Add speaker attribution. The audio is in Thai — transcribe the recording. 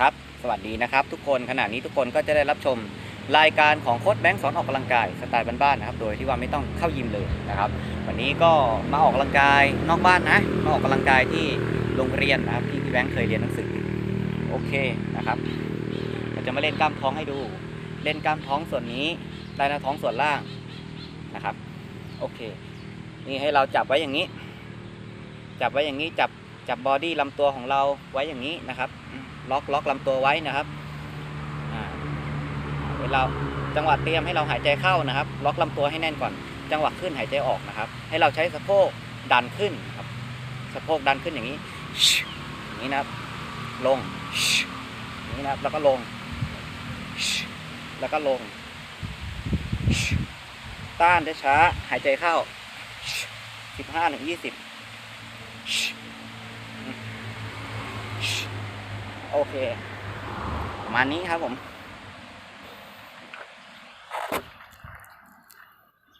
Speaker 1: ครับ สวัสดีนะครับทุกคนขณะนี้ทุกคนก็จะได้รับชมรายการของโค้ชแบงค์สอนออกกำลังกายสไตล์บ้านๆนะครับ โดยที่ว่าไม่ต้องเข้ายิมเลยนะครับ วันนี้ก็มาออกกำลังกายนอกบ้านนะมาออกกำลังกายที่โรงเรียนนะครับที่พี่แบงค์เคยเรียนหนังสือโอเคนะครับเราจะมาเล่นกล้ามท้องให้ดู เล่นกล้ามท้องส่วนนี้ใต้หน้าท้องส่วนล่างนะครับโอเค นี่ให้เราจับไว้อย่างนี้ จับไว้อย่างนี้จับจับบอดี้ลำตัวของเราไว้อย่างนี้นะครับ ล็อกล็อกลำตัวไว้นะครับเวลาจังหวะเตรียมให้เราหายใจเข้านะครับ ล็อกลำตัวให้แน่นก่อน จังหวะขึ้นหายใจออกนะครับ ให้เราใช้สะโพกดันขึ้นครับสะโพกดันขึ้นอย่างนี้อย่างนี้นะครับ ลงอย่างนี้นะครับ แล้วก็ลง แล้วก็ลง ต้านช้าหายใจเข้า 15ถึง20 โอเคประมาณนี้ครับผม